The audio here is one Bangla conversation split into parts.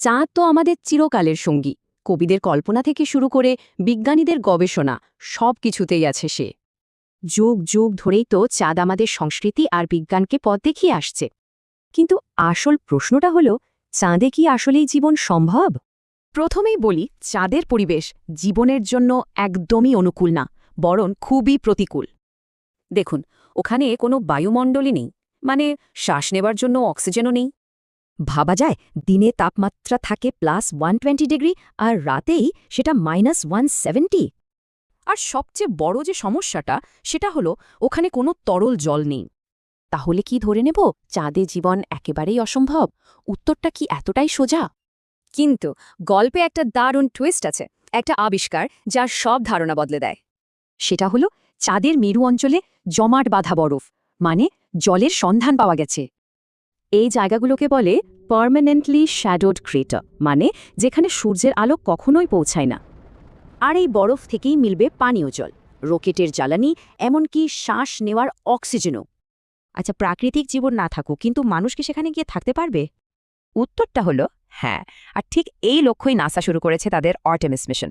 চাঁদ তো আমাদের চিরকালের সঙ্গী। কবিদের কল্পনা থেকে শুরু করে বিজ্ঞানীদের গবেষণা, সব কিছুতেই আছে সে। যুগ যুগ ধরেই তো চাঁদ আমাদের সংস্কৃতি আর বিজ্ঞানকে পথ দেখিয়ে আসছে। কিন্তু আসল প্রশ্নটা হল, চাঁদে কি আসলেই জীবন সম্ভব? প্রথমেই বলি, চাঁদের পরিবেশ জীবনের জন্য একদমই অনুকূল না, বরং খুবই প্রতিকূল। দেখুন, ওখানে কোনো বায়ুমণ্ডলই নেই মানে শ্বাস নেবার জন্য অক্সিজেনও নেই ভাবা যায়, দিনে তাপমাত্রা থাকে প্লাস ওয়ান ডিগ্রি আর রাতেই সেটা মাইনাস ওয়ান আর সবচেয়ে বড় যে সমস্যাটা, সেটা হলো ওখানে কোনো তরল জল নেই। তাহলে কি ধরে নেব? চাঁদে জীবন একেবারেই অসম্ভব। উত্তরটা কি এতটাই সোজা? কিন্তু গল্পে একটা দারুণ টুইস্ট আছে, একটা আবিষ্কার যার সব ধারণা বদলে দেয়। সেটা হলো চাঁদের মেরু অঞ্চলে জমাট বাঁধা বরফ মানে জলের সন্ধান পাওয়া গেছে। এই জায়গাগুলোকে বলে পার্মানেন্টলি শ্যাডোড ক্রেটার মানে যেখানে সূর্যের আলো কখনোই পৌঁছায় না। আর এই বরফ থেকেই মিলবে পানীয় জল, রকেটের জ্বালানি, এমনকি শ্বাস নেওয়ার অক্সিজেনও আচ্ছা প্রাকৃতিক জীবন না থাকুক, কিন্তু মানুষ কি সেখানে গিয়ে থাকতে পারবে? উত্তরটা হলো হ্যাঁ আর ঠিক এই লক্ষ্যই নাসা শুরু করেছে তাদের অর্টেমিস মিশন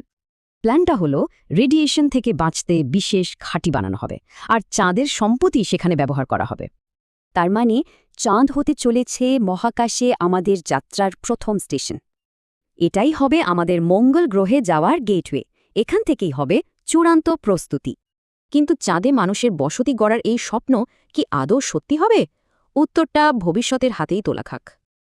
প্ল্যানটা হলো রেডিয়েশন থেকে বাঁচতে বিশেষ খাঁটি বানানো হবে, আর চাঁদের সম্পত্তি সেখানে ব্যবহার করা হবে। তার মানে চাঁদ হতে চলেছে মহাকাশে আমাদের যাত্রার প্রথম স্টেশন। এটাই হবে আমাদের মঙ্গল গ্রহে যাওয়ার গেটওয়ে। এখান থেকেই হবে চূড়ান্ত প্রস্তুতি। কিন্তু চাঁদে মানুষের বসতি গড়ার এই স্বপ্ন কি আদৌ সত্যি হবে? উত্তরটা ভবিষ্যতের হাতেই তোলা খাক।